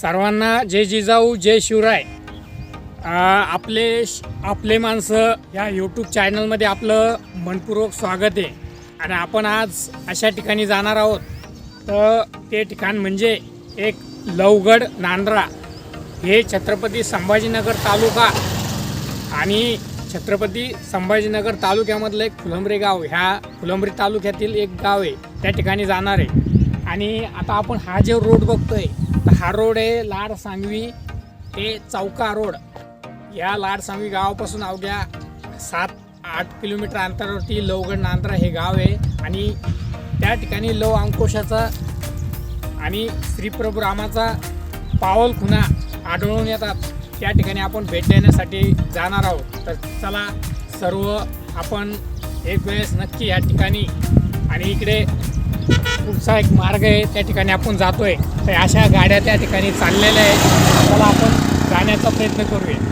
सर्वांना जय जिजाऊ जय शिवराय. आपले श- आपले माणसं या यूट्यूब चॅनलमध्ये आपलं मनपूर्वक स्वागत आहे. आणि आपण आज अशा ठिकाणी जाणार आहोत. तर ते ठिकाण म्हणजे एक लवगड नांद्रा. हे छत्रपती संभाजीनगर तालुका आणि छत्रपती संभाजीनगर तालुक्यामधलं एक फुलंब्री गाव ह्या फुलंब्री तालुक्यातील एक गाव आहे. त्या ठिकाणी जाणार आहे. आणि आता आपण हा जे रोड बघतोय तर हा रोड आहे लाड सांगवी ते चौका रोड. या लाड सांगवी गावापासून अवघ्या सात आठ किलोमीटर अंतरावरती लवगड नांद्रा हे गाव आहे. आणि त्या ठिकाणी लव अंकुशाचा आणि श्रीप्रभू रामाचा पावल खुणा आढळून येतात. त्या ठिकाणी आपण भेट देण्यासाठी जाणार आहोत. तर चला सर्व आपण एक वेळेस नक्की या ठिकाणी आणि इकडे पुढचा एक मार्ग आहे त्या ठिकाणी आपण जातो आहे तर अशा गाड्या त्या ठिकाणी चाललेल्या आहेत. त्याला आपण जाण्याचा प्रयत्न करूया.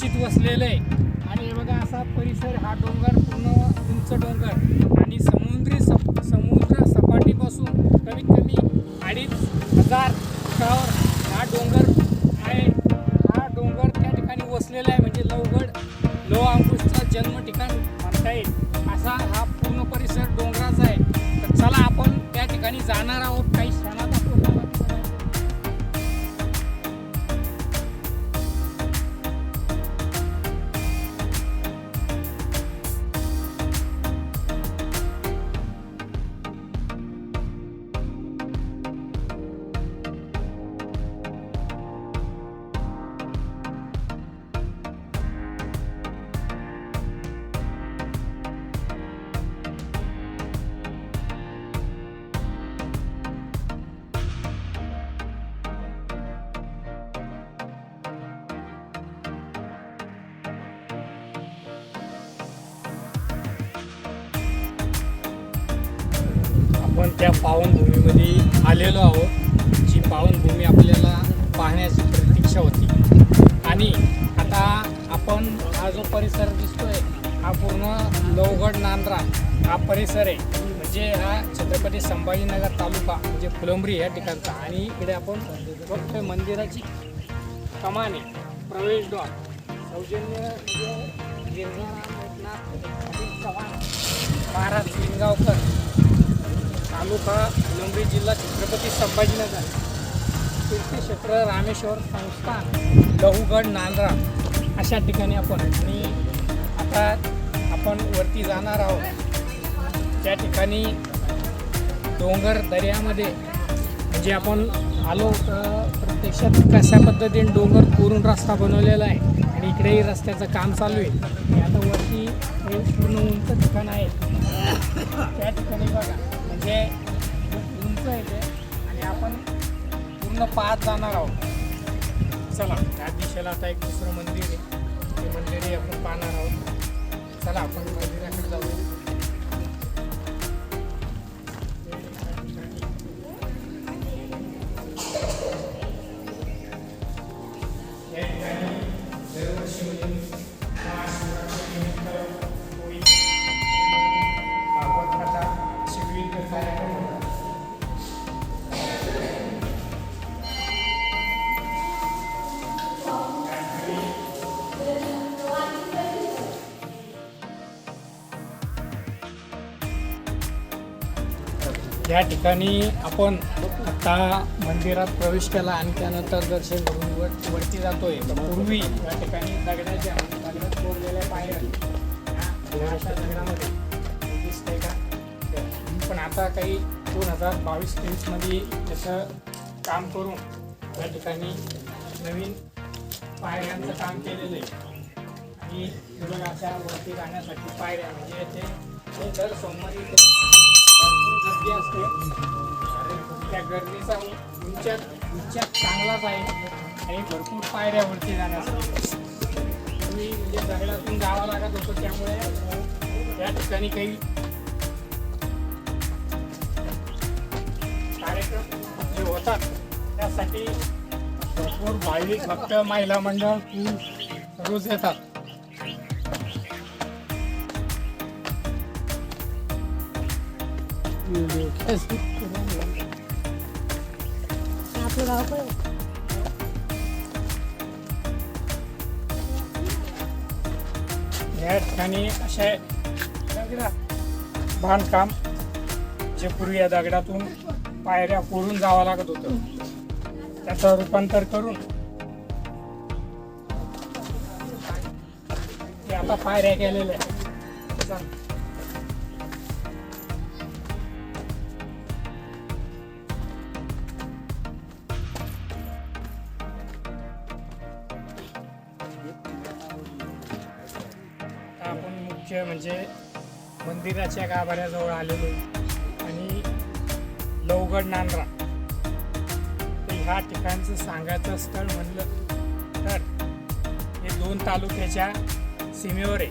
कुशीत वसलेलं आहे. आणि हे बघा असा परिसर हा डोंगर पूर्ण उंच डोंगर. आणि समुद्री सप समुद्र सपाटीपासून कमीत कमी अडीच हजार फुटावर हा डोंगर आहे. हा डोंगर त्या ठिकाणी वसलेला आहे. म्हणजे लवगड लो अंकुशचं जन्म ठिकाण म्हणता येईल. असा हा पूर्ण परिसर डोंगराचा आहे. तर चला आपण त्या ठिकाणी जाणार आहोत. काही क्षणात आपण त्या पावनभूमीमध्ये आलेलो आहोत जी पावनभूमी आपल्याला पाहण्याची प्रतीक्षा होती. आणि आता आपण हा जो परिसर दिसतोय हा पूर्ण लवगड नांद्रा हा परिसर आहे. म्हणजे हा छत्रपती संभाजीनगर तालुका म्हणजे फुलंब्री या ठिकाणचा. आणि इकडे आपण बघतोय मंदिराची कमान आहे प्रवेशद्वार. सौजन्य म्हणजे महाराज लिंगावकर तालुका फुलंब्री जिल्हा छत्रपती संभाजीनगर. तीर्थक्षेत्र रामेश्वर संस्थान लहूगड नांद्रा अशा ठिकाणी आपण आणि आता आपण वरती जाणार आहोत. त्या ठिकाणी डोंगर दर्यामध्ये म्हणजे आपण आलो तर प्रत्यक्षात कशा पद्धतीने डोंगर कोरून रस्ता बनवलेला आहे आणि इकडेही रस्त्याचं काम चालू आहे. आता वरती हे पूर्ण उंच ठिकाण आहे. त्या ठिकाणी बघा. म्हणजे खूप उंच आहे ते. आणि आपण पूर्ण पाहत जाणार आहोत. चला. त्या दिशेला आता एक दुसरं मंदिर आहे. ते मंदिरही आपण पाहणार आहोत. चला आपण मंदिराकडे जाऊया. या ठिकाणी आपण आता मंदिरात प्रवेश केला आणि त्यानंतर दर्शन करून वर वरती जातोय. पूर्वी या ठिकाणी दगडाच्या दगडात कोरलेल्या पायऱ्या. दगडामध्ये. दिसतंय का? पण आता काही दोन हजार बावीस तेवीसमध्ये त्याचं काम करून या ठिकाणी नवीन पायऱ्यांचं काम केलेलं आहे. आणि अशा वरती जाण्यासाठी पायऱ्या म्हणजे ते दर सोमवारी भरपूर गर्दी असते. त्या गर्दीचा उंच्यात उंच्यात चांगलाच आहे. आणि भरपूर पायऱ्यावरती जाण्यासाठी तुम्ही म्हणजे दगडातून जावं लागत होतं त्यामुळे या ठिकाणी काही कार्यक्रम जे होतात त्यासाठी भरपूर भाविक भक्त महिला मंडळ रोज येतात. आपलं गाव पण या ठिकाणी असे दगडा बांधकाम जे पूर्वी या दगडातून पायऱ्या कोरून जावं लागत होतं. त्याचं रूपांतर करून ते आता पायऱ्या केलेल्या आहेत. त्याच्या गाभाऱ्याजवळ आलेलो आहे. आणि लवगड नांद्रा. तर ह्या ठिकाणचं सांगायचं स्थळ म्हणलं तर हे दोन तालुक्याच्या सीमेवर आहे.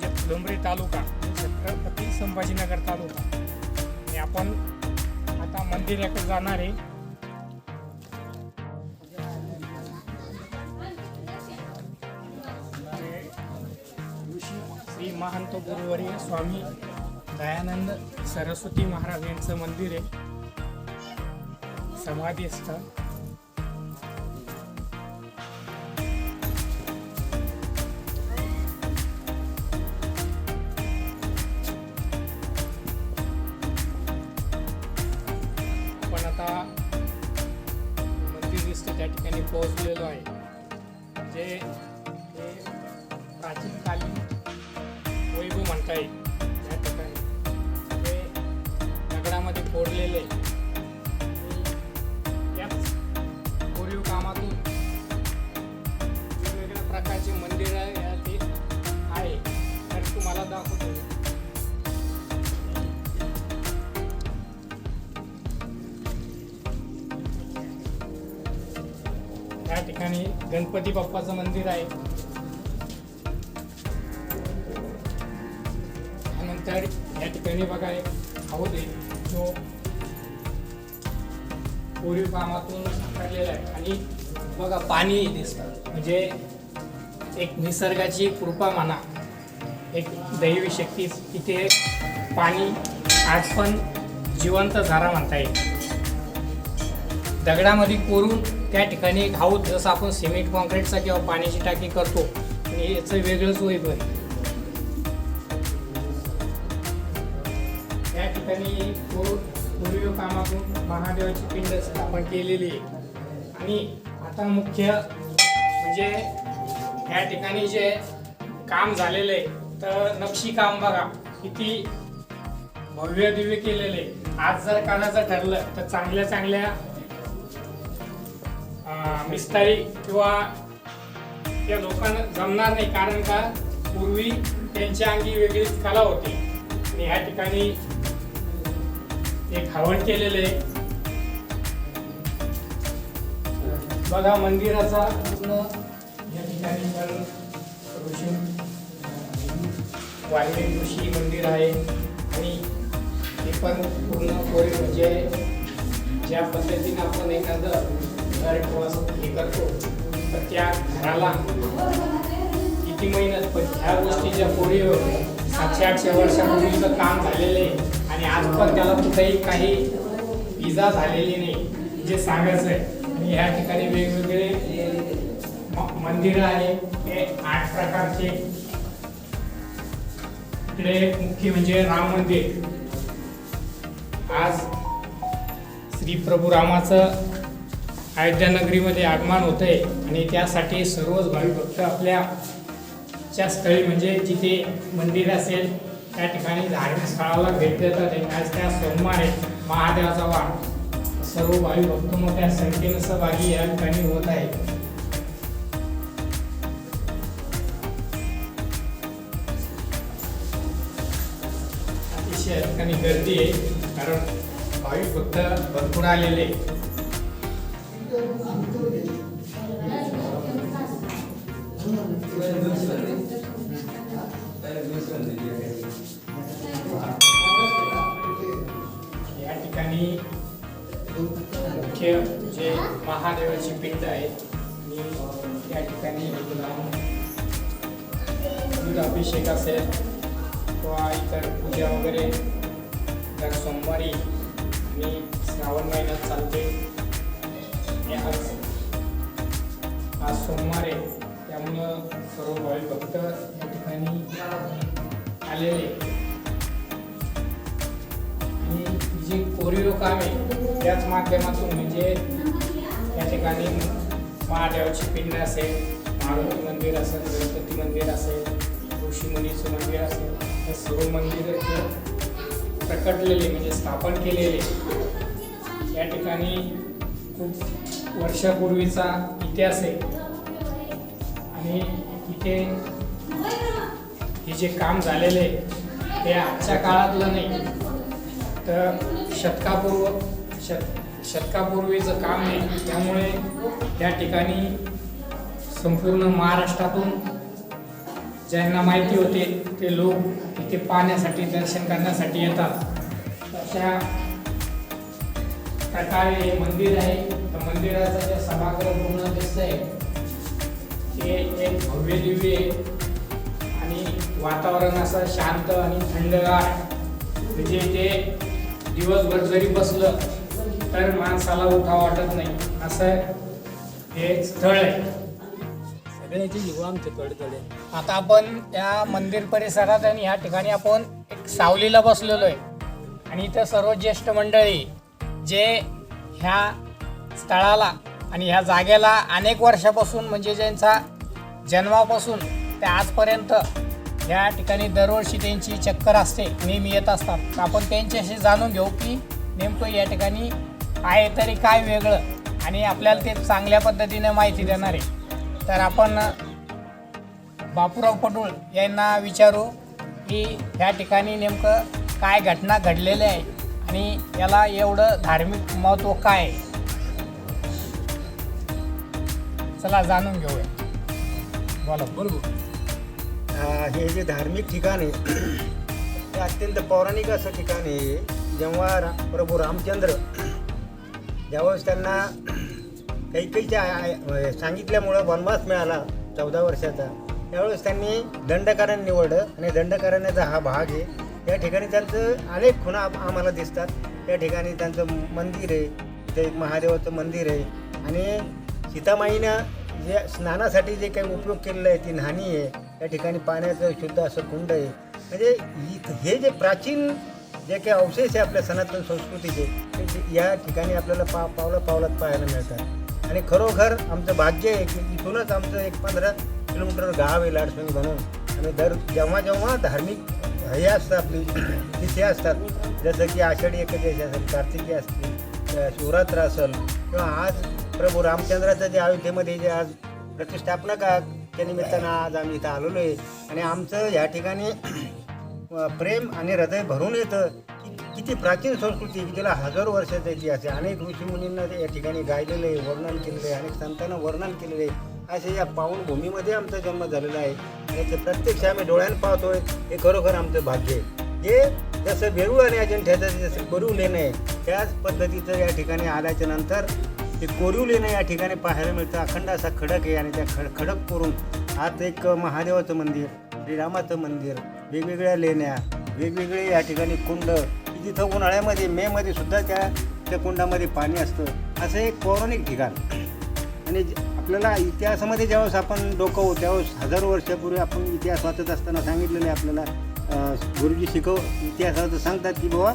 जे फुलंब्री तालुका छत्रपती संभाजीनगर तालुका. आणि आपण आता मंदिराकडे जाणार आहे. गुरुवर्य स्वामी दयानंद सरस्वती महाराज यांचं मंदिर आहे. समाधी स्थळ म्हणता येईल. या ठिकाणी. हे दगडामध्ये कोरलेले याच कोरीव कामातून वेगवेगळ्या प्रकारचे मंदिर यातील आहे. तर तुम्हाला दाखवतो. या ठिकाणी गणपती बाप्पाचं मंदिर आहे. या बघा एक हौद आहे जो कोरीव कामातून काढलेला आहे. आणि बघा पाणी दिसतं. म्हणजे एक निसर्गाची कृपा म्हणा. एक दैवी शक्ती इथे पाणी आज पण जिवंत झारा म्हणता येईल. दगडामध्ये कोरून त्या ठिकाणी एक हाऊद जसं आपण सिमेंट कॉन्क्रीटचा किंवा पाण्याची टाकी करतो. आणि याचं वेगळंच वैभव ठिकाणी हो, पूर्व कामातून महादेवाची पिंड स्थापन केलेली आहे आणि आता मुख्य म्हणजे ह्या ठिकाणी जे काम झालेलं आहे तर नक्षी काम बघा किती भव्य दिव्य केलेले आहे. आज जर करायचं ठरलं तर चांगल्या चांगल्या मिस्तारी किंवा त्या लोकांना जमणार नाही कारण का पूर्वी त्यांच्या अंगी वेगळीच कला होती आणि ह्या ठिकाणी एक हवन केलेलं आहे. बघा मंदिराचा पूर्ण या ठिकाणी पण ऋषी वाल्मिक ऋषी मंदिर आहे. आणि ते पण पूर्ण कोरे म्हणजे ज्या पद्धतीने आपण एखादं घर किंवा हे करतो तर त्या घराला किती महिन्यात पण ह्या गोष्टी ज्या कोरी सातशे आठशे वर्षापूर्वीचं काम झालेलं आहे. आणि आज पण त्याला कुठेही काही इजा झालेली नाही जे सांगायचं आहे आणि ह्या ठिकाणी वेगवेगळे मंदिरं आहे. हे आठ प्रकारचे. इकडे मुख्य म्हणजे राम मंदिर. आज श्री प्रभू रामाचं अयोध्या नगरीमध्ये आगमन होत आहे आणि त्यासाठी सर्वच भाविक भक्त आपल्या स्थळी म्हणजे जिथे मंदिर असेल त्या ठिकाणी धार्मिक स्थळाला भेट देतात. आणि आज त्या सोमवार महादेवाचा वाढ सर्व भावी भक्त मोठ्या संख्येने सहभागी या ठिकाणी होत आहे अतिशय या ठिकाणी गर्दी आहे कारण भाविक भक्त भरपूर आलेले आहे. महादेवाची पिंड आहे. आणि या ठिकाणी दूध अभिषेक असेल किंवा इतर पूजा वगैरे दर सोमवारी मी श्रावण महिन्यात चालते. आज आज सोमवार आहे त्यामुळं सर्व भाविक भक्त या ठिकाणी आलेले आणि जे कोरिओ काम आहे त्याच माध्यमातून म्हणजे या ठिकाणी महादेवाची पिंड असेल मारुती मंदिर असेल गणपती मंदिर असेल ऋषीमुनीचं मंदिर असेल हे सर्व मंदिर प्रकटलेले म्हणजे स्थापन केलेले. या ठिकाणी खूप वर्षापूर्वीचा इतिहास आहे. आणि इथे हे जे काम झालेले आहे ते आजच्या काळातलं नाही तर शतकापूर्व शत शतकापूर्वीचं काम आहे त्यामुळे त्या ठिकाणी संपूर्ण महाराष्ट्रातून ज्यांना माहिती होते ते लोक इथे पाहण्यासाठी दर्शन करण्यासाठी येतात. अशा प्रकारे हे मंदिर आहे. त्या मंदिराचं जे सभागृह पूर्ण दिसतंय ते एक भव्य दिव्य आणि वातावरण असं शांत आणि थंडगार म्हणजे ते दिवसभर जरी बसलं तर माणसाला उठा वाटत नाही. असं हे स्थळ आहे. सगळ्याचे जीव आमचे थोडे थोडे आता आपण त्या मंदिर परिसरात आणि ह्या ठिकाणी आपण एक सावलीला बसलेलो आहे. आणि इथं सर्व ज्येष्ठ मंडळी जे ह्या स्थळाला आणि ह्या जागेला अनेक वर्षापासून म्हणजे ज्यांचा जन्मापासून ते आजपर्यंत या ठिकाणी दरवर्षी त्यांची चक्कर असते नेहमी येत असतात. तर आपण त्यांच्याशी जाणून घेऊ की नेमकं या ठिकाणी आहे तरी काय वेगळं? आणि आपल्याला ते चांगल्या पद्धतीने माहिती देणार आहे. तर आपण बापूराव पटोळ यांना विचारू की या ठिकाणी नेमकं काय घटना घडलेल्या आहे आणि याला एवढं धार्मिक महत्त्व काय आहे? चला जाणून घेऊया. बोला. बरोबर. हे जे धार्मिक ठिकाण आहे ते अत्यंत पौराणिक असं ठिकाण आहे जेव्हा प्रभू रामचंद्र ज्यावेळेस त्यांना काही काही सांगितल्यामुळं वनवास मिळाला चौदा वर्षाचा त्यावेळेस त्यांनी दंडकारण निवडलं आणि दंडकारण्याचा हा भाग आहे. या ठिकाणी त्यांचं अनेक खुणा आम्हाला दिसतात. या ठिकाणी त्यांचं मंदिर आहे ते एक महादेवाचं मंदिर आहे आणि सीतामाईनं जे स्नानासाठी जे काही उपयोग केलेला आहे ती न्हाणी आहे. या ठिकाणी पाण्याचं शुद्ध असं कुंड आहे. म्हणजे इ- हे जे प्राचीन जे काही अवशेष आहे आपल्या सनातन संस्कृतीचे या ठिकाणी आपल्याला पा पावला पावलात पाहायला मिळतात. आणि खरोखर आमचं भाग्य आहे की इथूनच आमचं एक पंधरा किलोमीटर गाव आहे लाडसंग म्हणून. आणि दर जेव्हा जेव्हा धार्मिक हे असतात आपली तिथे असतात. जसं की आषाढी एकादशी असेल कार्तिकी असतील शिवरात्र असेल किंवा आज प्रभू रामचंद्राचं जे अयोध्येमध्ये जे आज प्रतिष्ठापना का त्या निमित्तानं आज आम्ही इथं आलेलो आहे. आणि आमचं या ठिकाणी प्रेम आणि हृदय भरून येतं. की किती प्राचीन संस्कृती की तिला हजारो वर्षाचा इतिहास आहे अनेक ऋषीमुनींना या ठिकाणी गायलेलं आहे वर्णन केलेलं आहे अनेक संतांना वर्णन केलेलं आहे. असे या पावनभूमीमध्ये आमचा जन्म झालेला आहे. याचे प्रत्यक्ष आम्ही डोळ्यानं पाहतोय हे खरोखर आमचं भाग्य आहे. हे जसं वेरूळ आणि अजिंठ्याचं जसं कोरीव लेणं आहे त्याच पद्धतीचं या ठिकाणी आल्याच्यानंतर ते कोरीव लेणं या ठिकाणी पाहायला मिळतं. अखंड असा खडक आहे आणि त्या खड खडक करून आत एक महादेवाचं मंदिर. श्रीरामाचं मंदिर वेगवेगळ्या लेण्या वेगवेगळे या ठिकाणी कुंड. जिथं उन्हाळ्यामध्ये मेमध्ये सुद्धा त्या त्या कुंडामध्ये पाणी असतं. असं एक पौराणिक ठिकाण. आणि ज- आपल्याला इतिहासामध्ये ज्यावेळेस आपण डोकवू त्यावेळेस हजारो वर्षापूर्वी आपण इतिहास वाचत असताना सांगितलेलं आहे आपल्याला. गुरुजी शिकव इतिहासाचं सांगतात की बाबा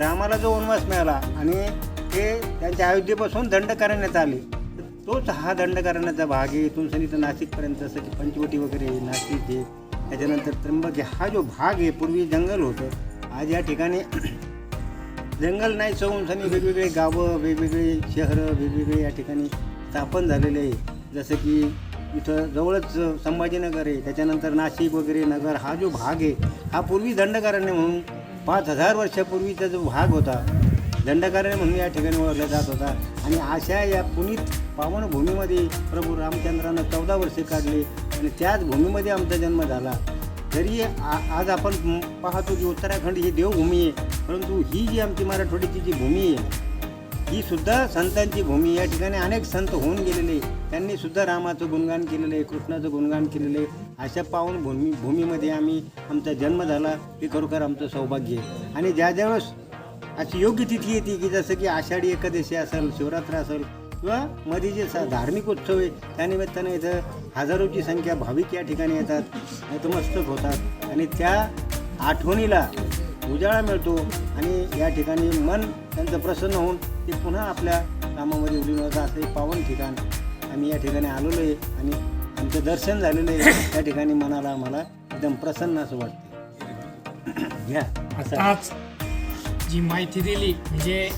रामाला जो वनवास मिळाला आणि ते त्यांच्या अयोध्येपासून दंड करण्यात आले तर तोच हा दंड करण्याचा भाग आहे. इथून सनी तर नाशिकपर्यंत जसं की पंचवटी वगैरे नाशिक आहे त्याच्यानंतर त्र्यंबक हा जो भाग आहे पूर्वी जंगल होतं. आज या ठिकाणी जंगल नाही सवून वेगवेगळे गावं वेगवेगळे शहरं वेगवेगळे या ठिकाणी स्थापन झालेले आहे. जसं की इथं जवळच संभाजीनगर आहे. त्याच्यानंतर नाशिक वगैरे नगर हा जो भाग आहे हा पूर्वी दंडकारण्य म्हणून पाच हजार वर्षापूर्वीचा जो भाग होता. दंडकारण्य म्हणून या ठिकाणी ओळखला जात होता. आणि अशा या पुनीत पावनभूमीमध्ये प्रभू रामचंद्रानं चौदा वर्षे काढले आणि त्याच भूमीमध्ये आमचा जन्म झाला. जरी आ आज आपण पाहतो की उत्तराखंड ही देवभूमी आहे परंतु ही जी आमची मराठवाड्याची जी भूमी आहे ही सुद्धा संतांची भूमी या ठिकाणी अनेक संत होऊन गेलेले त्यांनी सुद्धा रामाचं गुणगान केलेलं आहे कृष्णाचं गुणगान केलेलं आहे. अशा पावन भूमी भूमीमध्ये आम्ही आमचा जन्म झाला हे खरोखर आमचं सौभाग्य आहे. आणि ज्या ज्यावेळेस अशी योग्य तिथी येते की जसं की आषाढी एकादशी असेल शिवरात्र असेल किंवा मध्ये जे सा धार्मिक उत्सव आहे त्यानिमित्तानं इथं हजारोची संख्या भाविक या ठिकाणी येतात नतमस्तक होतात. आणि त्या आठवणीला उजाळा मिळतो आणि या ठिकाणी मन त्यांचं प्रसन्न होऊन ते पुन्हा आपल्या कामामध्ये उडी होतं असं एक पावन ठिकाण. आम्ही या ठिकाणी आलेलो आहे आणि आमचं दर्शन झालेलं आहे. त्या ठिकाणी मनाला आम्हाला एकदम प्रसन्न असं वाटतं. घ्या. असं. जी माहिती दिली म्हणजे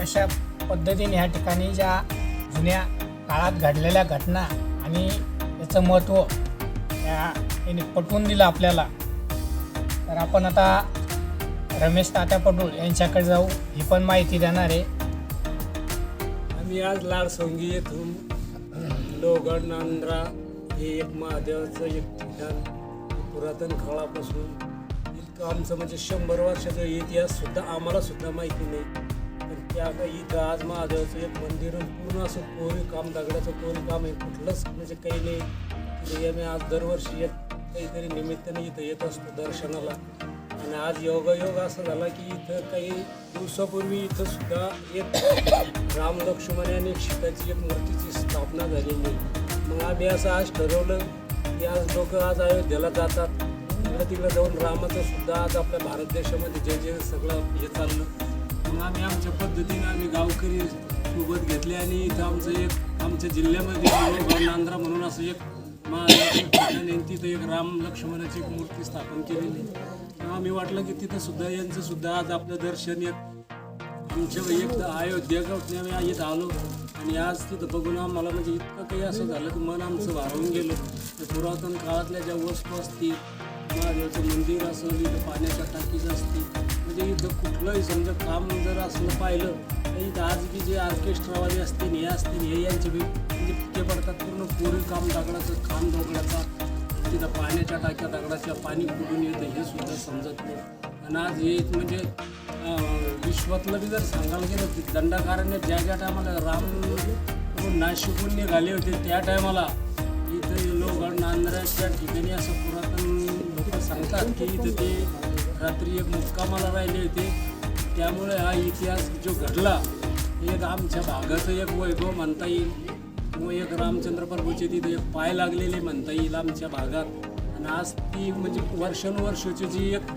कशा पद्धतीने ह्या ठिकाणी ज्या जुन्या काळात घडलेल्या घटना आणि त्याचं महत्त्व या याने पटवून दिलं आपल्याला. तर आपण आता रमेश तात्या पटोल यांच्याकडे जाऊ ही पण माहिती देणार आहे. आम्ही आज लाडसोंगी येथून लोगड नांद्रा हे एक महादेवाचं एक ठिकाण पुरातन काळापासून आमचं म्हणजे शंभर वर्षाचा इतिहास सुद्धा आम्हाला सुद्धा माहिती नाही. पण त्या इथं आज महादेवाचं एक मंदिर पूर्ण असं कोरी काम दगडाचं कोरी काम आहे कुठलंच म्हणजे काही नाही. तिथे मी आज दरवर्षी एक काहीतरी निमित्ताने इथं येत असतो दर्शनाला. आणि आज योगायोग असं झाला की इथं काही दिवसापूर्वी इथं सुद्धा एक राम लक्ष्मण आणि एक एक मूर्तीची स्थापना झालेली आहे. मग आम्ही असं आज ठरवलं की आज लोक आज अयोध्येला जातात. तिकडं तिकडं जाऊन रामाचं सुद्धा आज आपल्या भारत देशामध्ये जे जे सगळं हे चाललं. मग आम्ही आमच्या पद्धतीनं आम्ही गावकरी सोबत घेतले आणि इथं आमचं एक आमच्या जिल्ह्यामध्ये नांद्रा म्हणून असं एक महादेवाचं तिथं एक राम लक्ष्मणाची एक मूर्ती स्थापन केलेली आम्ही वाटलं की तिथं सुद्धा यांचं सुद्धा आज आपलं दर्शन एक आमच्या एक अयोध्या आम्ही इथं आलो. आणि आज तिथं बघून आम्हाला म्हणजे इतकं काही असं झालं की मन आमचं भारावून गेलं. तर पुरातन काळातल्या ज्या वस्तू असतील महादेवाचं मंदिर असेल इथं पाण्याच्या टाकीज असतील म्हणजे इथं कुठलंही समजा काम जर असलं पाहिलं तर इथं आज की जे ऑर्केस्ट्रावाले असतील हे असतील हे यांचे बी म्हणजे पिके पडतात पूर्ण कोरीव काम दगडाचं काम दगडाचा. तिथं पाण्याच्या टाक्या दगडाच्या पाणी कुठून येतं हे सुद्धा समजत नाही. आणि आज हे म्हणजे विश्वातलं बी जर सांगायला गेलं की दंडकारण्य ज्या ज्या टायमाला राम नाशिकून निघाले होते त्या टायमाला इथं लोक नांदऱ्याच्या ठिकाणी असं पुरात सांगतात की इथं ते रात्री एक मुक्कामाला राहिले होते. त्यामुळे हा इतिहास जो घडला एक आमच्या भागाचं एक वैभव म्हणता येईल. व एक रामचंद्र प्रभूचे तिथे एक पाय लागलेले म्हणता येईल आमच्या भागात. आणि आज ती म्हणजे वर्षानुवर्षाची जी एक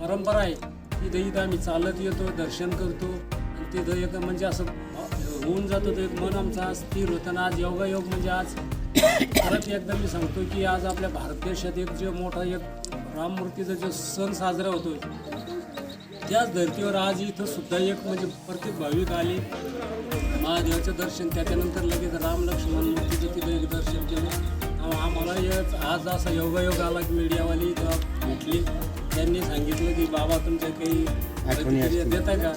परंपरा आहे तिथे इथं आम्ही चालत येतो दर्शन करतो. आणि तिथं एक म्हणजे असं होऊन जातो तर एक मन आमचा स्थिर होतं. आणि आज योगायोग म्हणजे आज परत एकदा मी सांगतो की आज आपल्या भारत देशात एक जो मोठा एक राममूर्तीचा जो सण साजरा होतो त्याच धर्तीवर आज इथं सुद्धा एक म्हणजे प्रत्येक भाविक आले. महादेवाचं दर्शन त्याच्यानंतर लगेच राम लक्ष्मण मूर्तीचं तिथं एक दर्शन केलं. आम- आम्हाला एक आज असा योगायोग आला की मीडियावाली इथं भेटली. त्यांनी सांगितलं की बाबा तुमच्या काही प्रतिक्रिया. देताय का?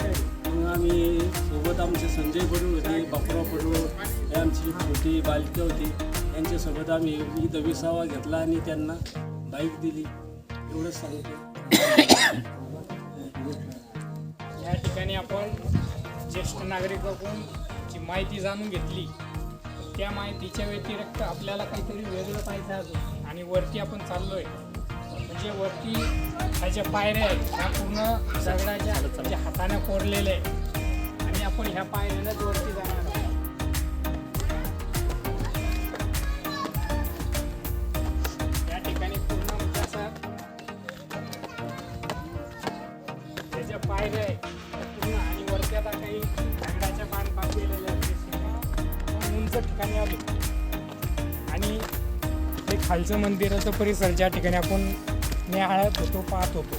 मग आम्ही सोबत आमचे संजय पडू होते बापराव पडू हे आमची छोटी बालकी होती. यांच्यासोबत आम्ही इथं विसावा घेतला आणि त्यांना बाईक दिली. एवढंच सांगतो. या ठिकाणी आपण ज्येष्ठ नागरिकाकडून जी माहिती जाणून घेतली त्या माहितीच्या व्यतिरिक्त आपल्याला काहीतरी वेगळं पाहिजे अजून. आणि वरती आपण चाललोय. म्हणजे वरती ह्या ज्या पायऱ्या आहेत ह्या पूर्ण दगडाच्या हाताने कोरलेल्या आहे आणि आपण ह्या पायऱ्यालाच वरती जाणार मंदिराचं परिसर ज्या ठिकाणी आपण न्याहाळत होतो पाहत होतो.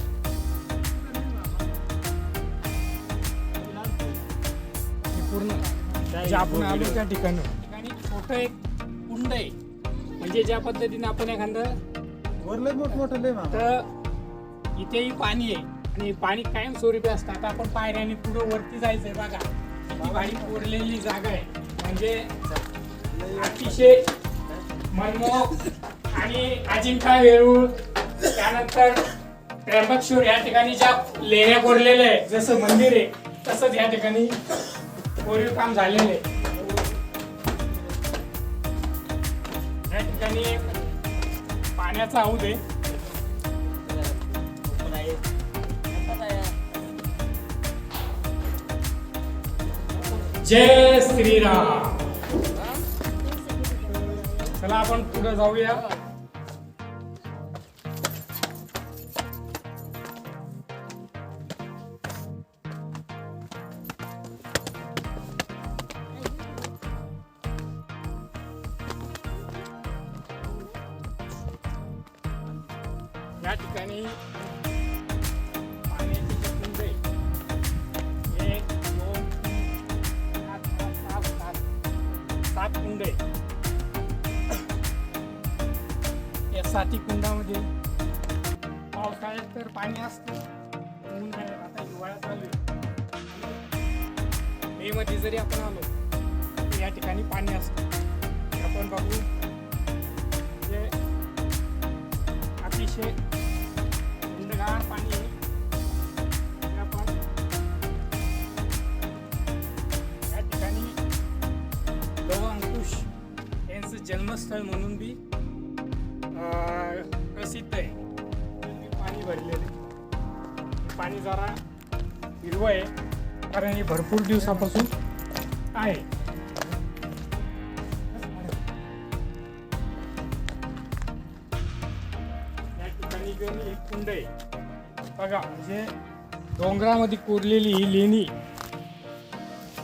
हे पूर्ण जे आपण आलो त्या ठिकाणी. छोटं एक कुंड आहे. म्हणजे ज्या पद्धतीने आपण एखादं वरले मोठमोठं लय मामा. तर इथेही पाणी आहे. आणि पाणी कायमस्वरूपी असतं. आता आपण पायऱ्याने पुढं वरती जायचंय बघा. भारी कोरलेली जागा आहे. म्हणजे अतिशय मनमोहक आणि अजिंठा वेरूळ त्यानंतर त्र्यंबकेश्वर या ठिकाणी ज्या लेण्या कोरलेल्या आहे जसं मंदिर आहे तसंच या ठिकाणी कोरीव काम झालेलं आहे. या ठिकाणी पाण्याचा हौद आहे. जय श्रीराम. चला आपण पुढे जाऊया. या ठिकाणी कुंड आहे. एक दोन सात सात कुंड आहे. या साती कुंडामध्ये पावसाळ्यात तर पाणी असतं उन्हाळ्यात आता हिवाळा चालू आहे. मे मध्ये जरी आपण आलो तर या ठिकाणी पाणी असतं. आपण बघू जे अतिशय पाणी जरा हिरवं आहे कारण हे भरपूर दिवसापासून आहे. या ठिकाणी एक कुंड आहे बघा म्हणजे डोंगरामध्ये कोरलेली ही लेणी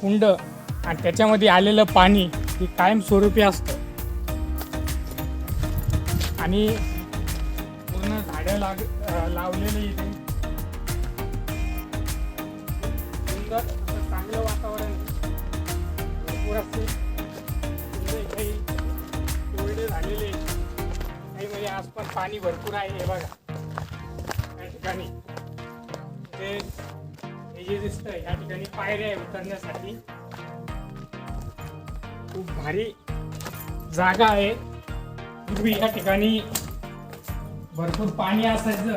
कुंड आणि त्याच्यामध्ये आलेलं पाणी हे कायमस्वरूपी असतं. आणि पूर्ण झाडं लाग लावलेली लावलेले पाणी भरपूर आहे हे बघा. या ठिकाणी. ते हे जे दिसतंय या ठिकाणी पायऱ्या आहे उतरण्यासाठी. खूप भारी जागा आहे. पूर्वी या ठिकाणी भरपूर पाणी असायचं.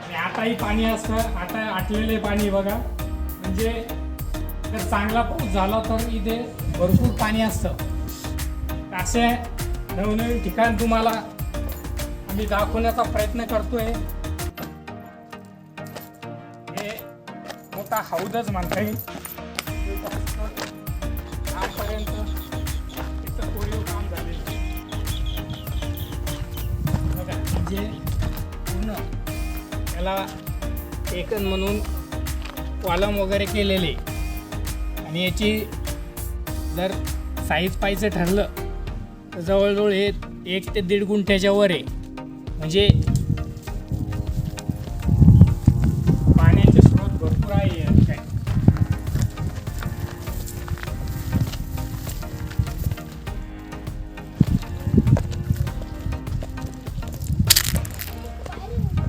आणि आताही पाणी असतं. आता आटलेले पाणी बघा. म्हणजे जर चांगला पाऊस झाला तर इथे भरपूर पाणी असतं. असे नवनवीन ठिकाण तुम्हाला मी दाखवण्याचा प्रयत्न करतोय. हे मोठा हौदच म्हणता येईल. आजपर्यंत इथं कोरीव काम झालेलं बघा, पूर्ण त्याला एकन म्हणून कॉलम वगैरे केलेले. आणि याची जर साईज पाहिजे ठरलं तर जवळजवळ हे एक ते दीड गुंठ्याच्या वर आहे. म्हणजे पाण्याचे स्रोत भरपूर आहे या ठिकाणी.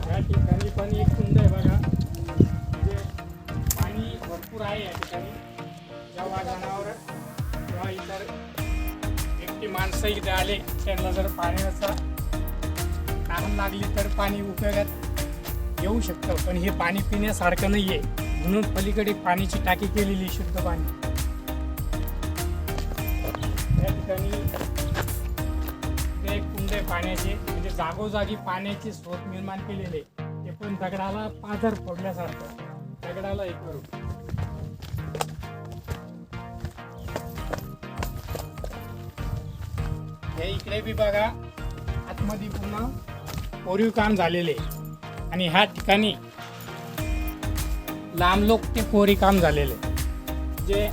या ठिकाणी पण एक कुंड आहे बघा. म्हणजे पाणी भरपूर आहे या ठिकाणी. जेव्हा जनावर किंवा इतर एकटी माणसं इथे आले त्यांना जर उपयोगात येऊ शकतं पण हे पाणी पिण्यासारखं नाही आहे म्हणून पलीकडे पाण्याची टाकी केलेली आहे, शुद्ध पाणी. या ठिकाणी ते एक कुंड आहे पाण्याचे म्हणजे जागोजागी पाण्याचे स्रोत निर्माण केलेले. ते पण दगडाला पाझर फोडल्यासारखं. दगडाला हे करू हे इकडे बी बघा. आतमध्ये पूर्ण कोरीव काम झालेले आणि ह्या ठिकाणी लांब लोक ते कोरी काम झालेले जे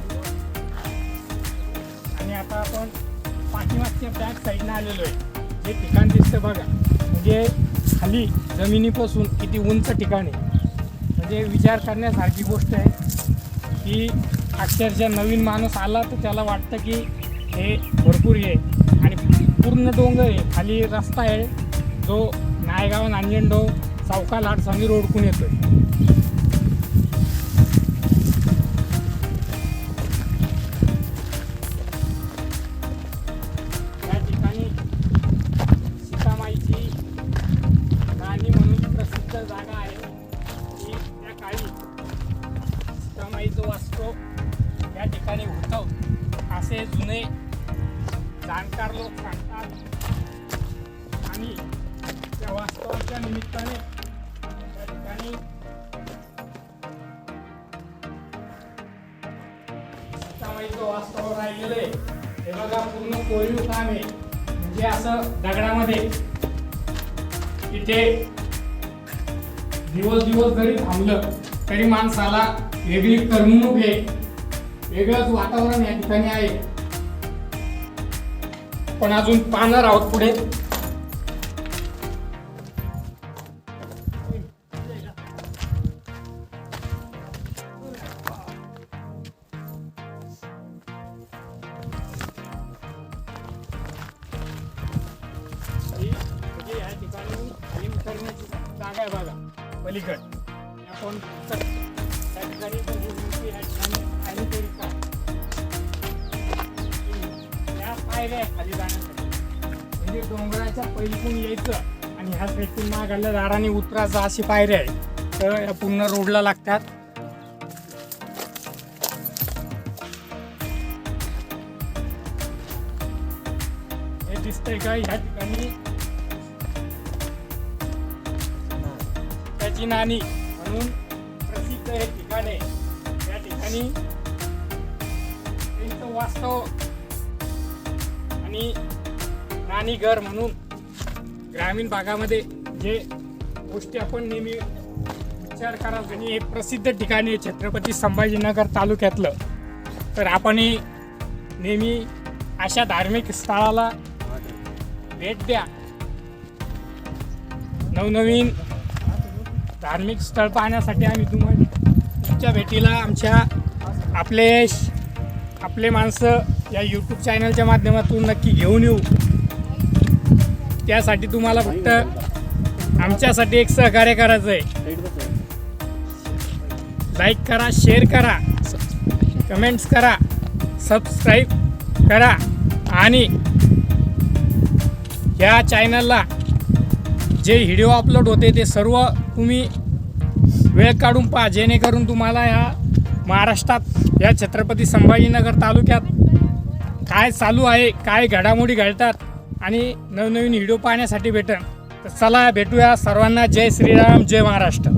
आणि आता आपण पाठीमागच्या बॅक साईडनं आलेलो आहे. जे ठिकाण दिसतं बघा. म्हणजे खाली जमिनीपासून किती उंच ठिकाण आहे. म्हणजे विचार करण्यासारखी गोष्ट आहे. की अक्षरशः नवीन माणूस आला तर त्याला वाटतं की हे भरपूर आहे. आणि पूर्ण डोंगर आहे. खाली रस्ता आहे. जो नायगाव नांजनडो चौका समीर ओळखून येतोय. या ठिकाणी आहे. वास्तव या ठिकाणी होतं. असे जुने जाणकार लोक सांगतात. आणि त्या वास्तवाच्या निमित्ताने त्या ठिकाणी वास्तव राहिलेलं. आहे हे बघा पूर्ण कोरीव काम आहे म्हणजे असं दगडामध्ये इथे दिवस दिवस जरी थांबलं तरी माणसाला वेगळी करमणूक आहे वेगळंच वातावरण या ठिकाणी आहे. पण अजून पाहणार आहोत पुढे. जागा आहे बघा. पलीकड. आपण उतर- त्या ठिकाणी तरी का या पायऱ्या आहे खाली जाण्यासाठी. म्हणजे डोंगराच्या पहिलीतून यायचं आणि ह्या साईडतून मागायला दाराने उतरायचं अशी पायऱ्या आहे तर या पूर्ण रोडला लागतात. हे दिसतंय का? ह्या ठिकाणी त्याची नाणी म्हणून प्रसिद्ध हे ठिकाण आहे. या ठिकाणी त्यांचं वास्तव आणि नाणी घर म्हणून ग्रामीण भागामध्ये जे गोष्टी आपण नेहमी विचार कराल आणि हे प्रसिद्ध ठिकाणी आहे छत्रपती संभाजीनगर तालुक्यातलं. तर आपणही नेहमी अशा धार्मिक स्थळाला भेट द्या. नवनवीन धार्मिक स्थळ पाहण्यासाठी आम्ही तुम्हाला तुमच्या भेटीला आमच्या आपले आपले माणसं या यूट्यूब चॅनलच्या माध्यमातून नक्की घेऊन येऊ. त्यासाठी तुम्हाला फक्त आमच्यासाठी एक सहकार्य करायचं आहे. लाईक करा शेअर करा कमेंट्स करा सबस्क्राईब करा आणि या चॅनलला जे व्हिडिओ अपलोड होते ते सर्व तुम्ही वेळ काढून पहा जेणेकरून तुम्हाला या महाराष्ट्रात या छत्रपती संभाजीनगर तालुक्यात काय चालू आहे काय घडामोडी घडतात आणि नवनवीन व्हिडिओ पाहण्यासाठी भेटेल तर चला भेटूया सर्वांना. जय श्रीराम जय महाराष्ट्र.